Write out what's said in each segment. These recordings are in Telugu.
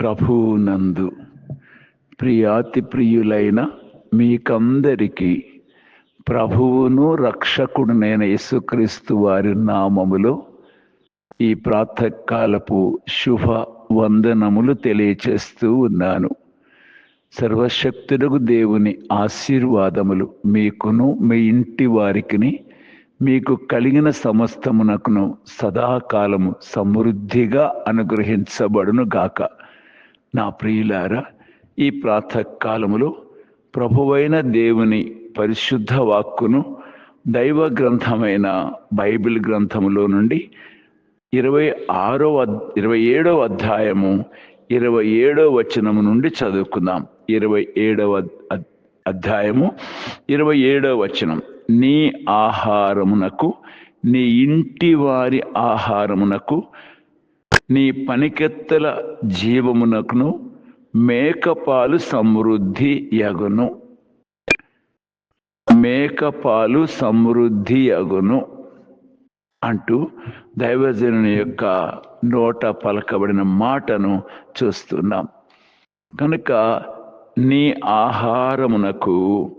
ప్రభువునందు ప్రియాతి ప్రియులైన మీకందరికీ ప్రభువును రక్షకుడునైన యేసుక్రీస్తు వారి నామములో ఈ ప్రాతకాలపు శుభ వందనములు తెలియచేస్తూ ఉన్నాను. సర్వశక్తులకు దేవుని ఆశీర్వాదములు మీకును మీ ఇంటి వారికిని మీకు కలిగిన సమస్తమునకును సదాకాలము సమృద్ధిగా అనుగ్రహించబడును గాక నా ప్రియులారా ఈ ప్రాతకాలములో ప్రభువైన దేవుని పరిశుద్ధ వాక్కును దైవ గ్రంథమైన బైబిల్ గ్రంథములో నుండి ఇరవై ఆరో ఇరవై ఏడవ అధ్యాయము ఇరవై ఏడవ వచనము నుండి చదువుకుందాం. ఇరవై ఏడవ అధ్యాయము ఇరవై ఏడవ వచనం. నీ ఆహారమునకు నీ ఇంటి వారి ఆహారమునకు నీ పనికెత్తల జీవమునకును మేకపాలు సమృద్ధి యగును. మేకపాలు సమృద్ధి యగును. అంటూ దైవజనుని యొక్క నోట పలకబడిన మాటను చూస్తున్నాం. కనుక నీ ఆహారమునకు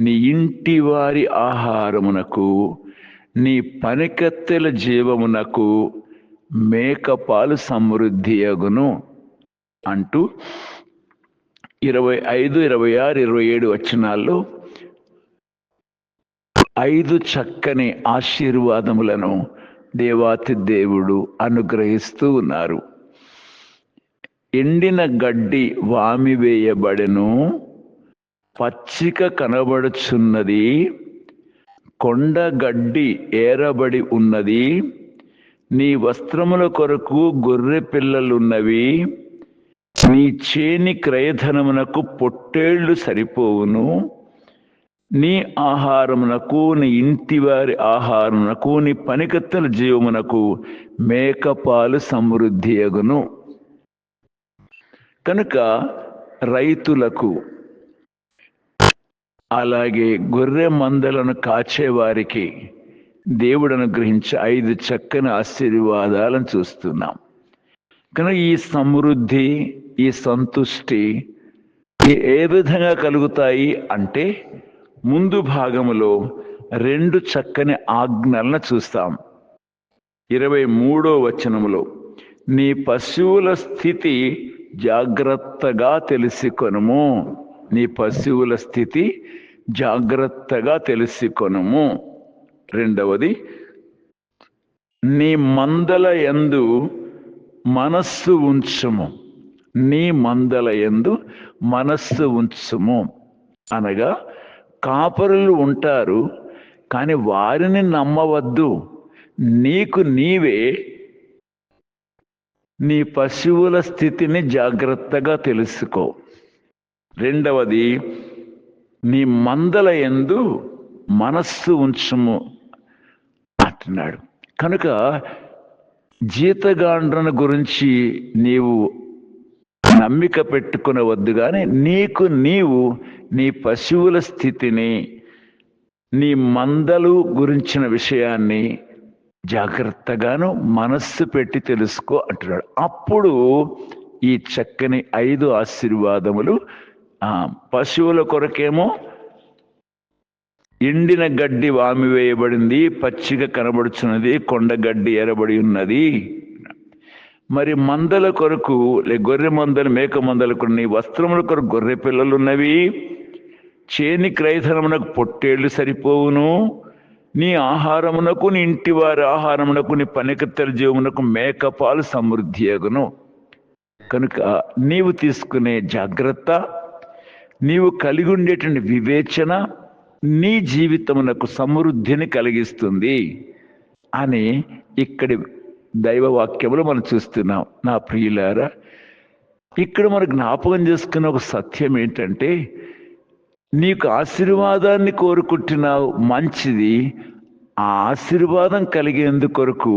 నీ ఇంటి వారి ఆహారమునకు నీ పనికత్తెల జీవమునకు మేకపాలు సమృద్ధి అగును అంటూ ఇరవై ఐదు ఇరవై ఆరు ఇరవై ఏడు వచ్చినాల్లో ఐదు చక్కని ఆశీర్వాదములను దేవాతి దేవుడు అనుగ్రహిస్తూ ఉన్నారు. ఎండిన గడ్డి వామివేయబడెను పచ్చిక కనబడుచున్నది కొండ గడ్డి ఏరబడి ఉన్నది నీ వస్త్రముల కొరకు గొర్రె పిల్లలున్నవి నీ చేని క్రయధనమునకు పొట్టేళ్ళు సరిపోవును. నీ ఆహారమునకు నీ ఇంటి వారి ఆహారమునకు నీ పనికత్తల జీవమునకు మేకపాలు సమృద్ధి అగును కనుక రైతులకు అలాగే గొర్రె మందలను కాచేవారికి దేవుడు అనుగ్రహించి ఐదు చక్కని ఆశీర్వాదాలను చూస్తున్నాం. కనుక ఈ సమృద్ధి ఈ సంతుష్టి ఏ విధంగా కలుగుతాయి అంటే ముందు భాగములో రెండు చక్కని ఆజ్ఞలను చూస్తాం. ఇరవై మూడో వచనములో నీ పశువుల స్థితి జాగ్రత్తగా తెలుసుకొనుము. నీ పశువుల స్థితి జాగ్రత్తగా తెలుసుకొనుము. రెండవది నీ మందల ఎందు మనస్సు ఉంచుము. నీ మందల ఎందు మనస్సు ఉంచుము. అనగా కాపరులు ఉంటారు కానీ వారిని నమ్మవద్దు. నీకు నీవే నీ పశువుల స్థితిని జాగ్రత్తగా తెలుసుకో. రెండవది నీ మందల ఎందు మనస్సు ఉంచుము. అంటున్నాడు కనుక జీతగాండ్రను గురించి నీవు నమ్మిక పెట్టుకునవద్దు కానీ నీకు నీవు నీ పశువుల స్థితిని నీ మందలు గురించిన విషయాన్ని జాగ్రత్తగాను మనస్సు పెట్టి తెలుసుకో అంటున్నాడు. అప్పుడు ఈ చక్కని ఐదు ఆశీర్వాదములు పశువుల కొరకేమో ఎండిన గడ్డి వామి వేయబడింది పచ్చిగా కనబడుచున్నది కొండగడ్డి ఎరబడి ఉన్నది. మరి మందల కొరకు లే గొర్రె మందలు మేక మందల కొన్ని వస్త్రముల కొరకు గొర్రె పిల్లలు ఉన్నవి చేని క్రైధనమునకు పొట్టేళ్ళు సరిపోవును. నీ ఆహారమునకు నీ ఇంటి వారి ఆహారమునకు నీ పనికత్తెల జీవమునకు మేకపాలు సమృద్ధి అగును. కనుక నీవు తీసుకునే జాగ్రత్త నీవు కలిగి ఉండేటువంటి వివేచన నీ జీవితమునకు సమృద్ధిని కలిగిస్తుంది అని ఇక్కడి దైవవాక్యములు మనం చూస్తున్నాం. నా ప్రియులారా ఇక్కడ మనకు జ్ఞాపకం చేసుకున్న ఒక సత్యం ఏంటంటే నీకు ఆశీర్వాదాన్ని కోరుకుంటున్నావు మంచిది ఆ ఆశీర్వాదం కలిగేందుకొరకు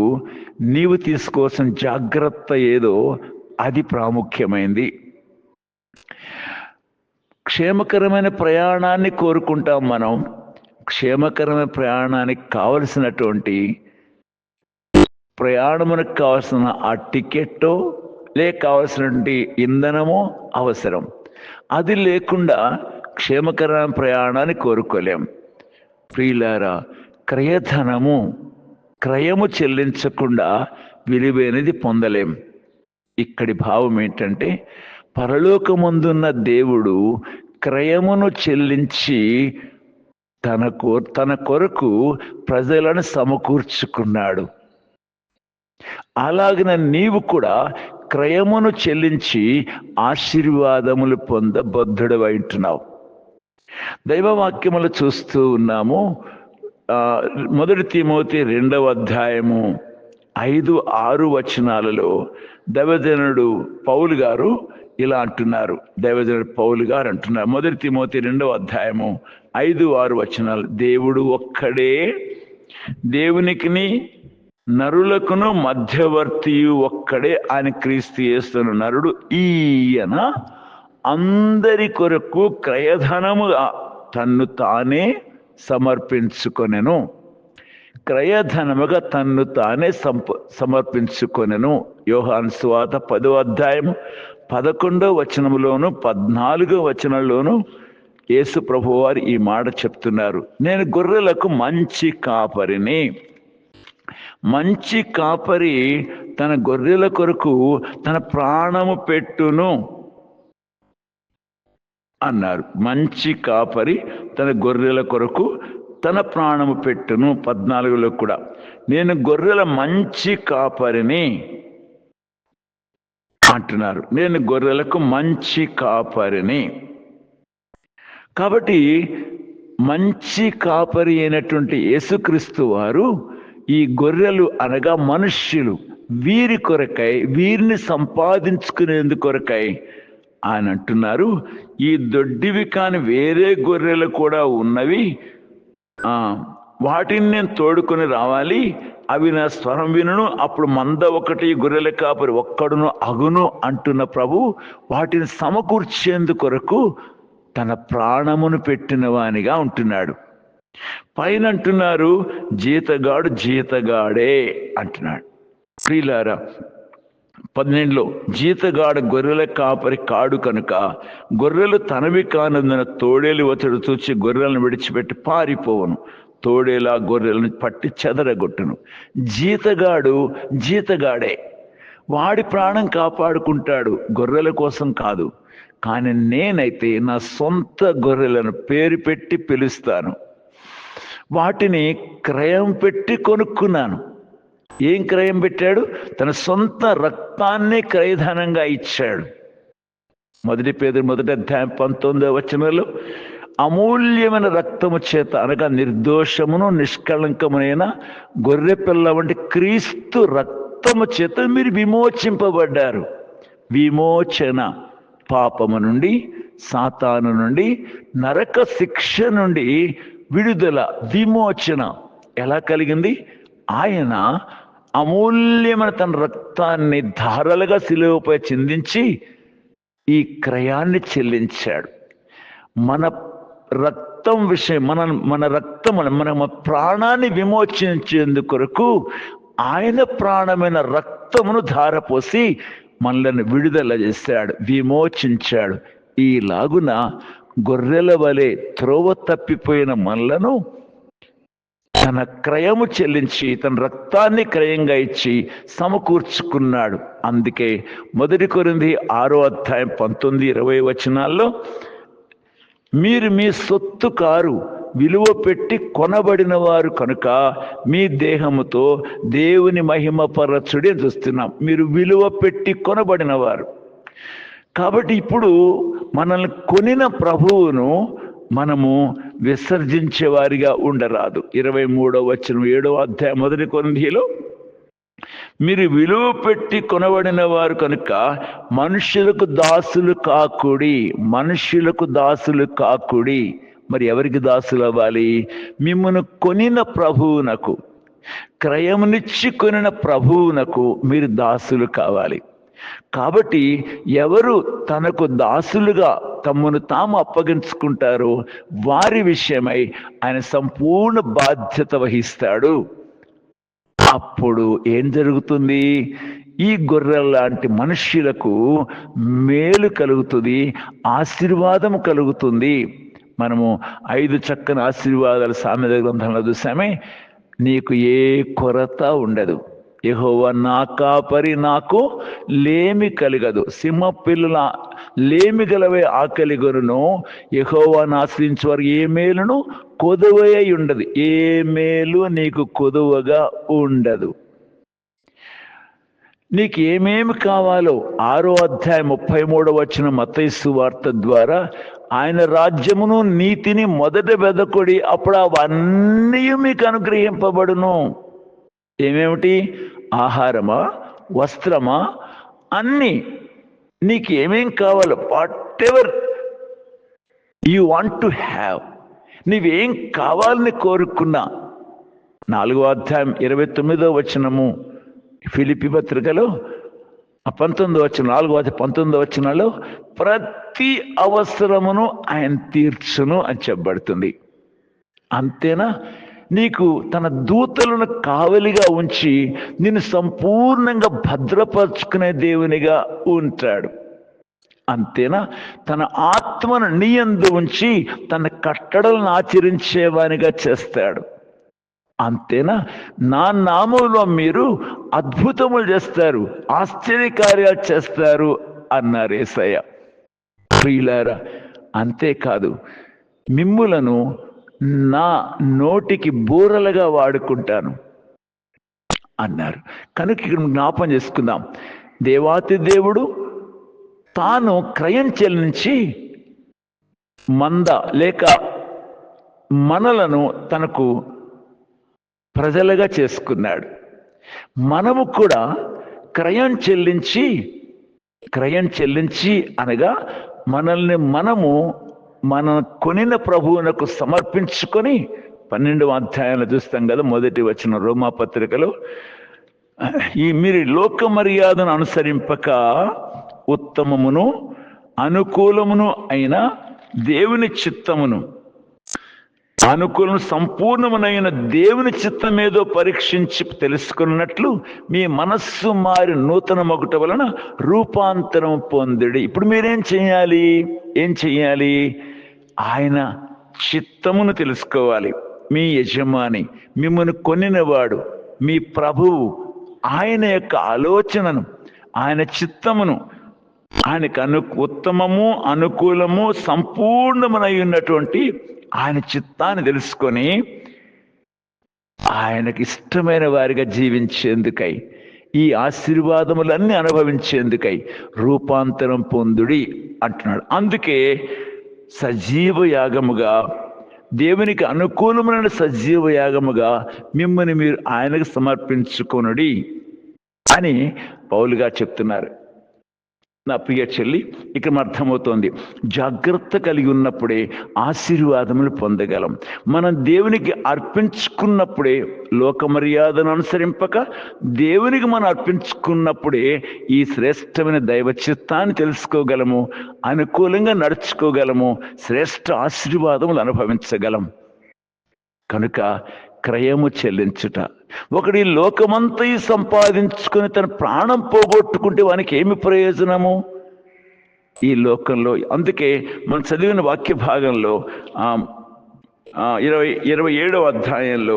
నీవు తీసుకోవాల్సిన జాగ్రత్త ఏదో అది ప్రాముఖ్యమైంది. క్షేమకరమైన ప్రయాణాన్ని కోరుకుంటాం మనం. క్షేమకరమైన ప్రయాణానికి కావలసినటువంటి ప్రయాణమునకు కావలసిన ఆ టికెట్టో లే కావలసినటువంటి ఇంధనమో అవసరం. అది లేకుండా క్షేమకరమైన ప్రయాణాన్ని కోరుకోలేం. ప్రియులారా క్రయధనము క్రయము చెల్లించకుండా విలువైనది పొందలేం. ఇక్కడి భావం ఏంటంటే పరలోకమందున్న దేవుడు క్రయమును చెల్లించి తన తన కొరకు ప్రజలను సమకూర్చుకున్నాడు. అలాగిన నీవు కూడా క్రయమును చెల్లించి ఆశీర్వాదములు పొంద అంటున్నావు దైవవాక్యములు చూస్తూ ఉన్నాము. మొదటి తిమోతి రెండవ అధ్యాయము ఐదు ఆరు వచనాలలో దైవజనుడు పౌలు గారు ఇలా అంటున్నారు. దైవజనుడు పౌలు గారు అంటున్నారు. మొదటి తిమోతి రెండవ అధ్యాయము ఐదు ఆరు వచనాలు. దేవుడు ఒక్కడే దేవునికిని నరులకును మధ్యవర్తియు ఒక్కడే ఆయన క్రీస్తు చేస్తున్న నరుడు ఈయన అందరి కొరకు క్రయధనముగా తన్ను తానే సమర్పించుకొనెను. క్రయధనముగా తన్ను తానే సంప సమర్పించుకొనెను. యోహాన్ స్వాత పదో అధ్యాయం పదకొండో వచనంలోను పద్నాలుగో వచనంలోను యేసు ప్రభు వారు ఈ మాట చెప్తున్నారు. నేను గొర్రెలకు మంచి కాపరిని. మంచి కాపరి తన గొర్రెల కొరకు తన ప్రాణము పెట్టును అన్నారు. మంచి కాపరి తన గొర్రెల కొరకు తన ప్రాణము పెట్టును. పద్నాలుగులో కూడా నేను గొర్రెల మంచి కాపరిని. అంటున్నారు. నేను గొర్రెలకు మంచి కాపరిని. కాబట్టి మంచి కాపరి అయినటువంటి యేసుక్రీస్తు వారు ఈ గొర్రెలు అనగా మనుష్యులు. వీరి కొరకై వీరిని సంపాదించుకునేందు కొరకై ఆయన అంటున్నారు. ఈ దొడ్డివి కాని వేరే గొర్రెలు కూడా ఉన్నవి. వాటిని నేను తోడుకొని రావాలి. అవి నా స్వరం వినును. అప్పుడు మంద ఒకటి గొర్రెల కాపరి ఒక్కడును అగును అంటున్న ప్రభు వాటిని సమకూర్చేందు కొరకు తన ప్రాణమును పెట్టిన వానిగా ఉంటున్నాడు. పైన అంటున్నారు జీతగాడు జీతగాడే అంటున్నాడు. ప్రియులారా పన్నెండులో జీతగాడు గొర్రెల కాపరి కాడు కనుక గొర్రెలు తనవి కానందున తోడేలు వచ్చడు చూచి గొర్రెలను విడిచిపెట్టి పారిపోవను. తోడేలా గొర్రెలను పట్టి చెదరగొట్టును. జీతగాడు జీతగాడే. వాడి ప్రాణం కాపాడుకుంటాడు గొర్రెల కోసం కాదు. కానీ నేనైతే నా సొంత గొర్రెలను పేరు పెట్టి పిలుస్తాను. వాటిని క్రయం పెట్టి కొనుక్కున్నాను. ఏం క్రయం పెట్టాడు? తన సొంత రక్తాన్ని క్రయధనంగా ఇచ్చాడు. మొదటి పేద మొదటి అధ్యాయం పంతొమ్మిదవ వచనంలో అమూల్యమైన రక్తము చేత అనగా నిర్దోషమును నిష్కళంకమునైన గొర్రె పిల్ల వంటి క్రీస్తు రక్తము చేత మీరు విమోచింపబడ్డారు. విమోచన పాపము నుండి సాతాను నుండి నరక శిక్ష నుండి విడుదల విమోచన ఎలా కలిగింది? ఆయన అమూల్యమైన తన రక్తాన్ని ధారలుగా సిలువపై చిందించి ఈ క్రయాన్ని చెల్లించాడు. మన రక్తం విషయం మన మన రక్తం మన ప్రాణాన్ని విమోచించేందు కొరకు ఆయన ప్రాణమైన రక్తమును ధారపోసి మనల్ని విడుదల చేశాడు విమోచించాడు. ఈలాగున గొర్రెల వలె త్రోవ తప్పిపోయిన మనలను తన క్రయము చెల్లించి తన రక్తాన్ని క్రయంగా ఇచ్చి సమకూర్చుకున్నాడు. అందుకే మొదటి కొరింది ఆరో అధ్యాయం పంతొమ్మిది ఇరవై వచనాల్లో మీరు మీ సొత్తు కారు విలువ పెట్టి కొనబడిన వారు కనుక మీ దేహముతో దేవుని మహిమపరచుడి చూస్తున్నాం. మీరు విలువ పెట్టి కొనబడిన వారు. కాబట్టి ఇప్పుడు మనల్ని కొనిన ప్రభువును మనము విసర్జించే వారిగా ఉండరాదు. ఇరవై మూడో వచ్చిన ఏడో అధ్యాయం మొదటి కొరింథీలో మీరు విలువ పెట్టి కొనబడిన వారు కనుక మనుషులకు దాసులు కాకుడి మనుషులకు దాసులు కాకుడి. మరి ఎవరికి దాసులు అవ్వాలి? మిమ్మను కొనిన ప్రభువునకు క్రయమునిచ్చి కొనిన ప్రభువునకు మీరు దాసులు కావాలి. కాబట్టి ఎవరు తనకు దాసులుగా తమను తాము అప్పగించుకుంటారో వారి విషయమై ఆయన సంపూర్ణ బాధ్యత వహిస్తాడు. అప్పుడు ఏం జరుగుతుంది? ఈ గొర్రెల లాంటి మనుష్యులకు మేలు కలుగుతుంది ఆశీర్వాదం కలుగుతుంది. మనము ఐదు చక్కని ఆశీర్వాదాలు సామెత గ్రంథంలో చూసామే నీకు ఏ కొరత ఉండదు. యెహోవా నా కాపరి నాకు లేమి కలగదు. సింహ పిల్లల లేమి గలవే ఆకలి గొరును యహోవాను ఆశ్రయించే వారు ఏ మేలును? కొదువై ఉండదు ఏ మేలు నీకు కొదువగా ఉండదు. నీకు ఏమేమి కావాలో ఆరో అధ్యాయం ముప్పై మూడవ వచ్చిన మతైసు వార్త ద్వారా ఆయన రాజ్యమును నీతిని మొదట వెదకొడి అప్పుడు అవన్నీ మీకు అనుగ్రహింపబడును. ఏమేమిటి? ఆహారమా వస్త్రమా? అన్నీ నీకు ఏమేం కావాలో whatever you want to have నీవేం కావాలని కోరుకున్నా. నాలుగో అధ్యాయం ఇరవై తొమ్మిదో వచనము ఫిలిపి పత్రికలో పంతొమ్మిదో వచ్చిన నాలుగో అధ్యాయం పంతొమ్మిదో వచనంలో ప్రతి అవసరమును ఆయన తీర్చును అని చెప్పబడుతుంది. అంతేనా? నీకు తన దూతలను కావలిగా ఉంచి నిన్ను సంపూర్ణంగా భద్రపరుచుకునే దేవునిగా ఉంటాడు. అంతేనా? తన ఆత్మను నీయందు ఉంచి తన కట్టడలను ఆచరించేవానిగా చేస్తాడు. అంతేనా? నా నామంలో మీరు అద్భుతములు చేస్తారు ఆశ్చర్యకార్యాలు చేస్తారు అన్నారు ఏసయ్య. ప్రియులారా అంతేకాదు మిమ్ములను నా నోటికి బూరలుగా వాడుకుంటాను అన్నారు. కనుక ఇక్కడ జ్ఞాపం చేసుకుందాం. దేవాతి దేవుడు తాను క్రయం చెల్లించి మంద లేక మనలను తనకు ప్రజలుగా చేసుకున్నాడు. మనము కూడా క్రయం చెల్లించి క్రయం చెల్లించి అనగా మనల్ని మనము మన కొనిన ప్రభువునకు సమర్పించుకొని పన్నెండవ అధ్యాయాలు చూస్తాం కదా మొదటి వచ్చిన రోమా పత్రికలో. ఈ మీరు లోక మర్యాదను అనుసరింపక ఉత్తమమును అనుకూలమును అయిన దేవుని చిత్తమును. అనుకూలం సంపూర్ణమునైన దేవుని చిత్తం ఏదో పరీక్షించి తెలుసుకున్నట్లు మీ మనస్సు మారి నూతన మొగట వలన రూపాంతరం పొందిడి. ఇప్పుడు మీరేం చేయాలి? ఏం చెయ్యాలి ఆయన చిత్తమును తెలుసుకోవాలి. మీ యజమాని మిమ్మల్ని కొనినవాడు మీ ప్రభువు ఆయన యొక్క ఆలోచనను ఆయన చిత్తమును ఆయనకు అను ఉత్తమము అనుకూలము సంపూర్ణమునై ఉన్నటువంటి ఆయన చిత్తాన్ని తెలుసుకొని ఆయనకి ఇష్టమైన వారిగా జీవించేందుకై ఈ ఆశీర్వాదములన్నీ అనుభవించేందుకై రూపాంతరం పొందుడి అంటున్నాడు. అందుకే సజీవ యాగముగా దేవునికి అనుకూలమైన సజీవ యాగముగా మిమ్మల్ని మీరు ఆయనకు సమర్పించుకొనుడి అని పౌలుగా చెప్తున్నారు. నా ప్రియ చెల్లి ఇక్కడ అర్థమవుతోంది. జాగ్రత్త కలిగి ఉన్నప్పుడే ఆశీర్వాదములు పొందగలం. మనం దేవునికి అర్పించుకున్నప్పుడే లోక మర్యాదను అనుసరింపక దేవునికి మనం అర్పించుకున్నప్పుడే ఈ శ్రేష్టమైన దైవ చిత్తాన్ని తెలుసుకోగలము అనుకూలంగా నడుచుకోగలము శ్రేష్ఠ ఆశీర్వాదములు అనుభవించగలం. కనుక క్రయము చెల్లించుట ఒకడి లోకమంతా సంపాదించుకొని తన ప్రాణం పోగొట్టుకుంటే వానికి ఏమి ప్రయోజనము? ఈ లోకంలో అందుకే మనం చదివిన వాక్య భాగంలో ఆ, ఇరవై ఇరవై ఏడవ అధ్యాయంలో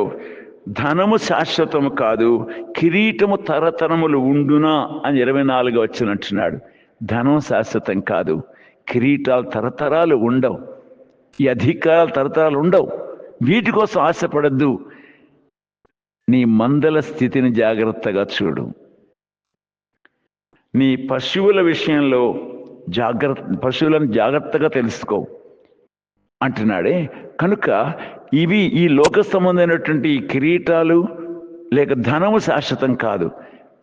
ధనము శాశ్వతము కాదు కిరీటము తరతరములు ఉండునా అని ఇరవై నాలుగు వచ్చినట్టున్నాడు ధనం శాశ్వతం కాదు కిరీటాలు తరతరాలు ఉండవు ఈ అధికారాలు తరతరాలు ఉండవు. వీటి కోసం ఆశపడద్దు నీ మందల స్థితిని జాగ్రత్తగా చూడు. నీ పశువుల విషయంలో జాగ్రత్త పశువులను జాగ్రత్తగా తెలుసుకో. అంటున్నాడే కనుక ఇవి ఈ లోక సంబంధమైనటువంటి ఈ కిరీటాలు లేక ధనము శాశ్వతం కాదు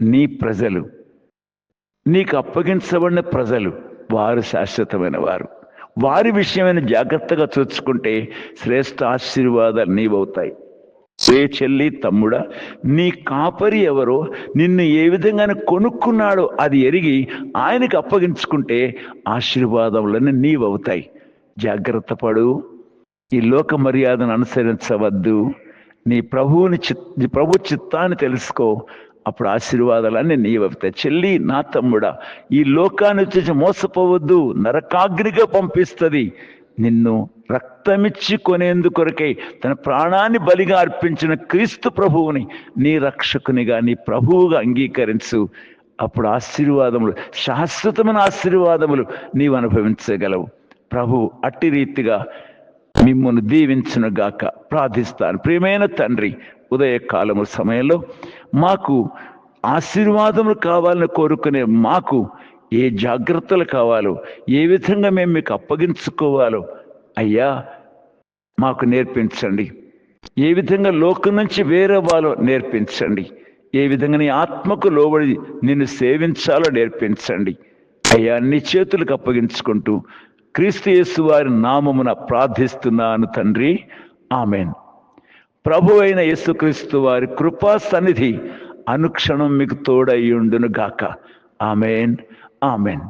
నీ ప్రజలు. నీకు అప్పగించబడిన ప్రజలు వారు శాశ్వతమైన వారు. వారి విషయమైన జాగ్రత్తగా చూసుకుంటే శ్రేష్ఠ ఆశీర్వాదాలు నీవవుతాయి. సే చెల్లి తమ్ముడా నీ కాపరి ఎవరో నిన్ను ఏ విధంగా కొనుక్కున్నాడో అది ఎరిగి ఆయనకి అప్పగించుకుంటే ఆశీర్వాదములన్నీ నీవవుతాయి. జాగ్రత్త పడు. ఈ లోక మర్యాదను అనుసరించవద్దు. నీ ప్రభువుని చిత్ నీ ప్రభు చిత్తాన్ని తెలుసుకో. అప్పుడు ఆశీర్వాదాలన్నీ నీవవుతాయి. చెల్లి నా తమ్ముడా ఈ లోకాన్ని వచ్చేసి మోసపోవద్దు. నరకాగ్నిగా పంపిస్తుంది. నిన్ను రక్తమిచ్చి కొనేందు కొరకై తన ప్రాణాన్ని బలిగా అర్పించిన క్రీస్తు ప్రభువుని నీ రక్షకునిగా నీ ప్రభువుగా అంగీకరించు. అప్పుడు ఆశీర్వాదములు శాశ్వతమైన ఆశీర్వాదములు నీవు అనుభవించగలవు. ప్రభు అట్టి రీతిగా మిమ్మల్ని దీవించును గాక ప్రార్థిస్తాను. ప్రియమైన తండ్రి ఉదయకాలము సమయంలో మాకు ఆశీర్వాదములు కావాలని కోరుకునే మాకు ఏ జాగ్రత్తలు కావాలో ఏ విధంగా మేము మీకు అప్పగించుకోవాలో అయ్యా మాకు నేర్పించండి. ఏ విధంగా లోకం నుంచి వేరే వాళ్ళో నేర్పించండి. ఏ విధంగా నీ ఆత్మకు లోబడి నిన్ను సేవించాలో నేర్పించండి. అయ్యా నీ చేతులకు అప్పగించుకుంటూ క్రీస్తు యేసు వారి నామమున ప్రార్థిస్తున్నాను తండ్రి. ఆమెన్. ప్రభు అయిన యేసుక్రీస్తు వారి కృపా సన్నిధి అనుక్షణం మీకు తోడయ్యుండును గాక ఆమెన్. ఆమెన్